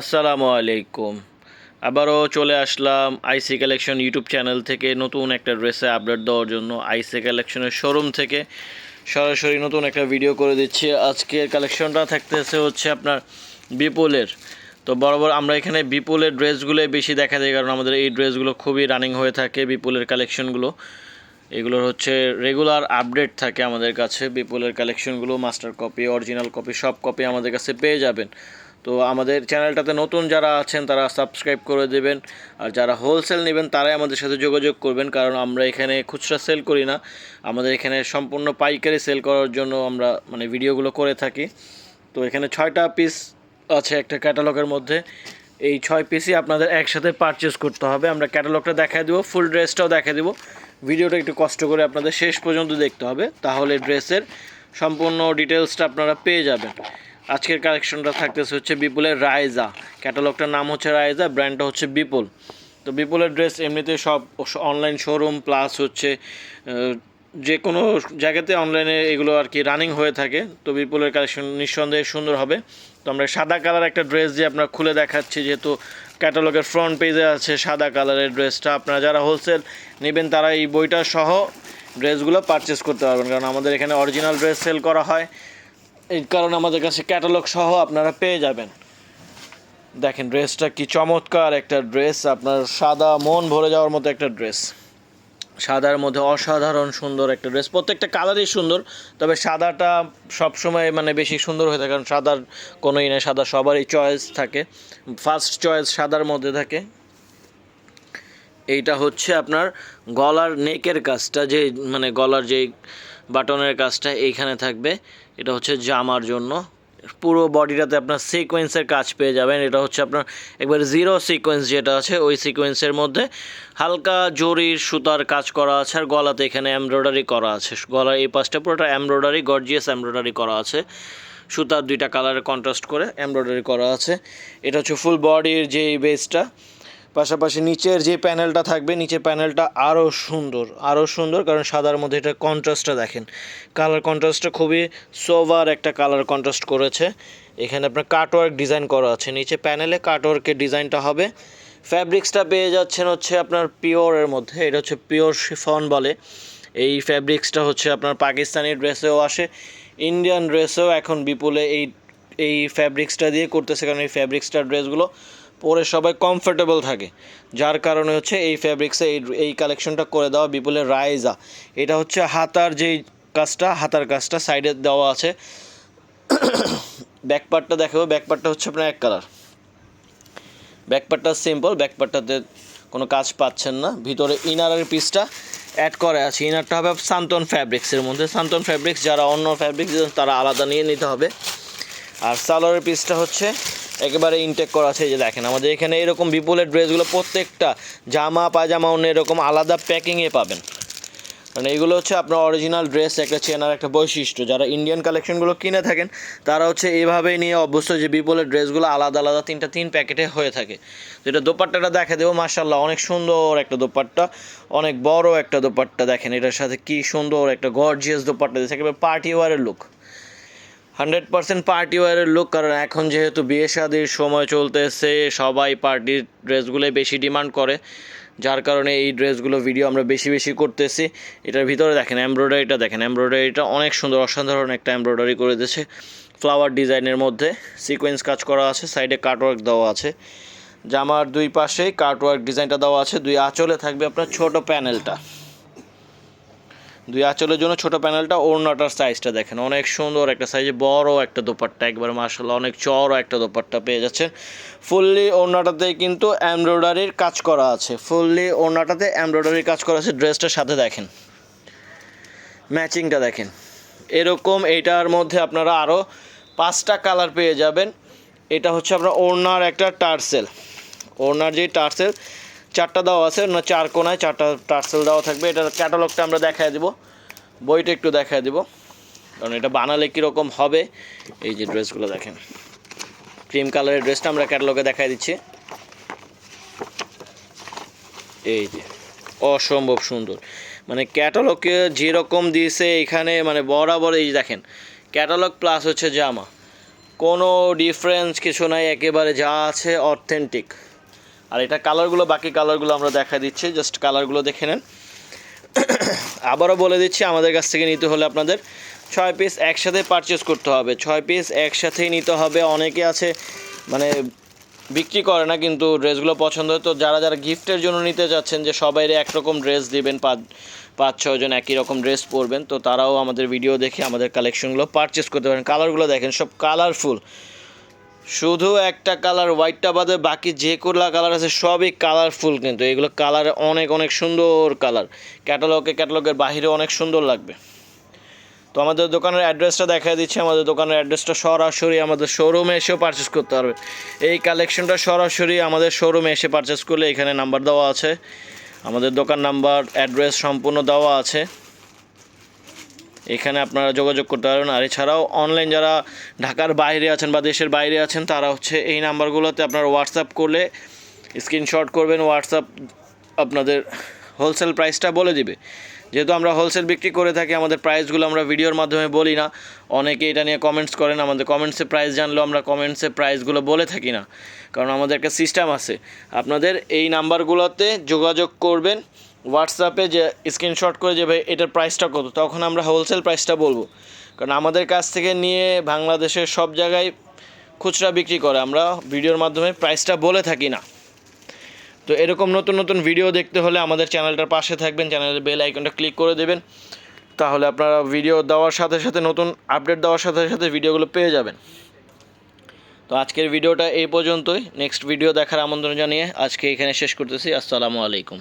আসসালামু আলাইকুম। আবারও চলে আসলাম আইসি কালেকশন ইউটিউব চ্যানেল থেকে নতুন একটা ড্রেসে আপডেট দেওয়ার জন্য আইসি কালেকশনের শোরুম থেকে। সরাসরি নতুন একটা ভিডিও করে দিচ্ছি। আজকের কালেকশনটা থাকতেছে হচ্ছে আপনার বিপুলের। তো বরাবর আমরা এখানে বিপুলের ড্রেসগুলোই বেশি দেখা যায়, কারণ আমাদের এই ড্রেসগুলো খুবই রানিং হয়ে থাকে বিপুলের কালেকশনগুলো এগুলোর হচ্ছে রেগুলার আপডেট থাকে আমাদের কাছে। বিপুলের কালেকশনগুলো মাস্টার কপি অরিজিনাল কপি সব কপি আমাদের কাছে পেয়ে যাবেন। তো আমাদের চ্যানেলটাতে নতুন যারা আছেন, তারা সাবস্ক্রাইব করে দেবেন। আর যারা হোলসেল নেবেন, তারাই আমাদের সাথে যোগাযোগ করবেন, কারণ আমরা এখানে খুচরা সেল করি না। আমাদের এখানে সম্পূর্ণ পাইকারি সেল করার জন্য আমরা মানে ভিডিওগুলো করে থাকি। তো এখানে ছয়টা পিস আছে একটা ক্যাটালগের মধ্যে। এই ছয় পিসই আপনাদের একসাথে পারচেস করতে হবে। আমরা ক্যাটালগটা দেখায় দেবো ফুল ড্রেসটাও দেখায় দেবো। ভিডিওটা একটু কষ্ট করে আপনাদের শেষ পর্যন্ত দেখতে হবে, তাহলে ড্রেসের সম্পূর্ণ ডিটেলসটা আপনারা পেয়ে যাবেন। আজকের কালেকশনটা থাকতেছে হচ্ছে বিপুলের রায়জা। ক্যাটালগটার নাম হচ্ছে রায়জা ব্র্যান্ডটা হচ্ছে বিপুল। তো বিপুলের ড্রেস এমনিতে সব অনলাইন শোরুম প্লাস হচ্ছে যে কোনো জায়গাতে অনলাইনে এগুলো আর কি রানিং হয়ে থাকে। তো বিপুলের কালেকশন নিঃসন্দেহে সুন্দর হবে। তো আমরা সাদা কালার একটা ড্রেস দিয়ে আপনার খুলে দেখাচ্ছি, যেহেতু ক্যাটালগের ফ্রন্ট পেজে আছে সাদা কালারের ড্রেসটা আপনারা যারা হোলসেল নেবেন, তারা এই বইটা সহ ড্রেসগুলো পারচেস করতে পারবেন। কারণ আমাদের এখানে অরিজিনাল ড্রেস সেল করা হয়। এই কারণে আমাদের কাছে ক্যাটালগ সহ আপনারা পেয়ে যাবেন। দেখেন ড্রেসটা কি চমৎকার একটা ড্রেস আপনার সাদা মন ভরে যাওয়ার মতো একটা ড্রেস সাদার মধ্যে অসাধারণ সুন্দর একটা ড্রেস প্রত্যেকটা কালারই সুন্দর, তবে সাদাটা সবসময় মানে বেশি সুন্দর হয়ে থাকে, কারণ সাদার কোনোই নেই, সাদা সবারই চয়েস থাকে। ফার্স্ট চয়েস সাদার মধ্যে থাকে। এইটা হচ্ছে আপনার গলার নেকের কাজটা, যে মানে গলার যে বাটনের কাজটা এইখানে থাকবে। এটা হচ্ছে জামার জন্য। পুরো বডিটাতে আপনার সিকোয়েন্সের কাজ পেয়ে যাবেন। এটা হচ্ছে আপনার একবার জিরো সিকোয়েন্স যেটা আছে, ওই সিকোয়েন্সের মধ্যে হালকা জরির সুতার কাজ করা আছে আর গলাতে এখানে এমব্রয়ডারি করা আছে। গলার এই পাশটা পুরোটা এমব্রয়ডারি গর্জিয়াস এমব্রয়ডারি করা আছে। সুতার দুইটা কালারের কন্ট্রাস্ট করে এমব্রয়ডারি করা আছে। এটা হচ্ছে ফুল বডির যে বেসটা পাশাপাশি নিচের যে প্যানেলটা থাকবে, নিচের প্যানেলটা আরও সুন্দর আরও সুন্দর, কারণ সাদার মধ্যে এটা কন্ট্রাস্টটা দেখেন। কালার কন্ট্রাস্টটা খুবই সোভার একটা কালার কন্ট্রাস্ট করেছে। এখানে আপনার কাটওয়ার্ক ডিজাইন করা আছে। নিচে প্যানেলে কাটওয়ার্কের ডিজাইনটা হবে। ফ্যাব্রিক্সটা পেয়ে যাচ্ছেন হচ্ছে আপনার পিওরের মধ্যে, এটা হচ্ছে পিওর শিফন বলে। এই ফ্যাব্রিক্সটা হচ্ছে আপনার পাকিস্তানি ড্রেসেও আসে ইন্ডিয়ান ড্রেসেও এখন বিপুলে এই এই ফ্যাব্রিক্সটা দিয়ে করতেছে, কারণ এই ফ্যাব্রিক্সটার ড্রেসগুলো পরে সবাই কমফোর্টেবল থাকে। যার কারণে হচ্ছে এই ফ্যাব্রিক্সে এই এই কালেকশনটা করে দেওয়া বিপুলের রাইজা এটা হচ্ছে হাতার যেই কাজটা, হাতার কাজটা সাইডে দেওয়া আছে। ব্যাকপার্টটা দেখাবো ব্যাকপার্টটা হচ্ছে আপনার এক কালার ব্যাকপার্টটা সিম্পল ব্যাকপার্টটাতে কোনো কাজ পাচ্ছেন না। ভিতরে ইনারের পিসটা অ্যাড করে আছে। ইনারটা হবে সান্তন ফ্যাব্রিক্সের মধ্যে। সান্তন ফ্যাব্রিক্স যারা অন্য ফ্যাব্রিক্স তারা আলাদা নিয়ে নিতে হবে। আর সালোয়ারের পিসটা হচ্ছে একেবারে ইনটেক করা আছে যে দেখেন, আমাদের এখানে এরকম বিপুলের ড্রেসগুলো প্রত্যেকটা জামা পাজামা অন্য এরকম আলাদা প্যাকিংয়ে পাবেন। মানে এগুলো হচ্ছে আপনার অরিজিনাল ড্রেস একটা চেনার একটা বৈশিষ্ট্য। যারা ইন্ডিয়ান কালেকশনগুলো কিনে থাকেন, তারা হচ্ছে এভাবেই নিয়ে অভ্যস্ত যে বিপুলের ড্রেসগুলো আলাদা আলাদা তিনটা, তিন প্যাকেটে হয়ে থাকে। যেটা দোপাট্টাটা দেখে দেবো মার্শাল্লাহ অনেক সুন্দর একটা দোপাট্টা, অনেক বড় একটা দোপাট্টা। দেখেন, এটার সাথে কি সুন্দর একটা গর্জিয়াস দোপাট্টা দিয়েছে, একেবারে পার্টি ওয়ারের লুক হান্ড্রেড পার্সেন্ট পার্টি ওয়ারের লুক কারণ এখন যেহেতু বিয়ে শাদির সময় চলতেছে, সবাই পার্টির ড্রেসগুলোই বেশি ডিমান্ড করে। যার কারণে এই ড্রেসগুলো ভিডিও আমরা বেশি বেশি করতেছি। এটার ভিতরে দেখেন এমব্রয়ডারিটা দেখেন এমব্রয়ডারিটা অনেক সুন্দর, অসাধারণ একটা এমব্রয়ডারি করে দিয়েছে। ফ্লাওয়ার ডিজাইনের মধ্যে সিকোয়েন্স কাজ করা আছে সাইডে কাটওয়ার্ক দেওয়া আছে। জামার দুই পাশেই কাটওয়ার্ক ডিজাইনটা দেওয়া আছে। দুই আঁচলে থাকবে আপনার ছোট প্যানেলটা দুই আঁচলের জন্য ছোট প্যানেলটা ওড়নাটার সাইজটা দেখেন। অনেক সুন্দর একটা সাইজে বড় একটা দোপাট্টা। একবার মার্শাল্লাহ অনেক চড় একটা দোপাট্টা পেয়ে যাচ্ছেন। ফুললি ওড়নাটাতে কিন্তু এমব্রয়ডারির কাজ করা আছে। ফুললি ওড়নাটাতে এমব্রয়ডারির কাজ করা আছে। ড্রেসটার সাথে দেখেন। ম্যাচিংটা দেখেন। এরকম এইটার মধ্যে আপনারা আরও পাঁচটা কালার পেয়ে যাবেন। এটা হচ্ছে আপনার ওড়নার একটা টার্সেল। ওড়নার যে টার্সেল চারটা দেওয়া আছে না চার কোনায় চারটা টার্সেল দেওয়া থাকবে। এটার ক্যাটালগটা আমরা দেখায় দেবো। বইটা একটু দেখায় দেবো। কারণ এটা বানালে কীরকম হবে? এই যে ড্রেসগুলো দেখেন। ক্রিম কালারের ড্রেসটা আমরা ক্যাটালগে দেখায় দিচ্ছি। এই যে, অসম্ভব সুন্দর। মানে ক্যাটালগে যেরকম দিয়েছে এখানে মানে বরাবর এই দেখেন ক্যাটালগ প্লাস হচ্ছে জামা। কোনো ডিফারেন্স কিছু নাই, একেবারে যা আছে অথেন্টিক আর এটা কালারগুলো বাকি কালারগুলো আমরা দেখা দিচ্ছি জাস্ট কালারগুলো দেখে নেন। আবারও বলে দিচ্ছি, আমাদের কাছ থেকে নিতে হলে আপনাদের ছয় পিস একসাথে পারচেস করতে হবে। ছয় পিস একসাথেই নিতে হবে। অনেকে আছে মানে বিক্রি করে না, কিন্তু ড্রেসগুলো পছন্দ হয়। তো যারা যারা গিফটের জন্য নিতে চাচ্ছেন যে সবাই একরকম ড্রেস দিবেন, পাঁচ পাঁচ ছয়জন একই রকম ড্রেস পরবেন, তো তারাও আমাদের ভিডিও দেখে আমাদের কালেকশনগুলো পারচেস করতে পারেন। কালারগুলো দেখেন, সব কালারফুল শুধু একটা কালার হোয়াইটটা বাদে বাকি যে কোলা কালার আছে সবই কালারফুল কিন্তু। এগুলো কালার অনেক অনেক সুন্দর কালার ক্যাটালগে ক্যাটালগের বাইরে অনেক সুন্দর লাগবে। তো আমাদের দোকানের অ্যাড্রেসটা দেখা দিচ্ছে। আমাদের দোকানের অ্যাড্রেসটা সরাসরি আমাদের শোরুমে এসেও পারচেস করতে পারবে। এই কালেকশনটা সরাসরি আমাদের শোরুমে এসে পারচেস করলে এখানে নাম্বার দেওয়া আছে। আমাদের দোকান নাম্বার অ্যাড্রেস সম্পূর্ণ দেওয়া আছে। এখানে আপনারা যোগাযোগ করতে পারবেন। আর এছাড়াও অনলাইন যারা ঢাকার বাইরে আছেন বা দেশের বাইরে আছেন, তারা হচ্ছে এই নাম্বারগুলোতে আপনারা হোয়াটসঅ্যাপ করলে স্ক্রিনশট করবেন। হোয়াটসঅ্যাপ আপনাদের হোলসেল প্রাইসটা বলে দিবে। যেহেতু আমরা হোলসেল বিক্রি করে থাকি, আমাদের প্রাইসগুলো আমরা ভিডিওর মাধ্যমে বলি না। অনেকে এটা নিয়ে কমেন্টস করেন, আমাদের কমেন্টসে প্রাইস জানলেও আমরা কমেন্টসে প্রাইসগুলো বলে থাকি না। কারণ আমাদের একটা সিস্টেম আছে। আপনাদের এই নাম্বারগুলোতে যোগাযোগ করবেন। হোয়াটসঅ্যাপে যে স্ক্রিনশট করে যে, ভাই, এটার প্রাইসটা কত? তখন আমরা হোলসেল প্রাইসটা বলব। কারণ আমাদের কাছ থেকে নিয়ে বাংলাদেশের সব জায়গায় খুচরা বিক্রি করে। আমরা ভিডিওর মাধ্যমে প্রাইসটা বলে থাকি না। তো এরকম নতুন নতুন ভিডিও দেখতে হলে আমাদের চ্যানেলটার পাশে থাকবেন। চ্যানেলের বেল আইকনটা ক্লিক করে দেবেন। তাহলে আপনারা ভিডিও দেওয়ার সাথে সাথে, নতুন আপডেট দেওয়ার সাথে সাথে ভিডিওগুলো পেয়ে যাবেন। তো আজকের ভিডিওটা এই পর্যন্তই। নেক্সট ভিডিও দেখার আমন্ত্রণ জানিয়ে আজকে এখানে শেষ করতেছি। আসসালামু আলাইকুম।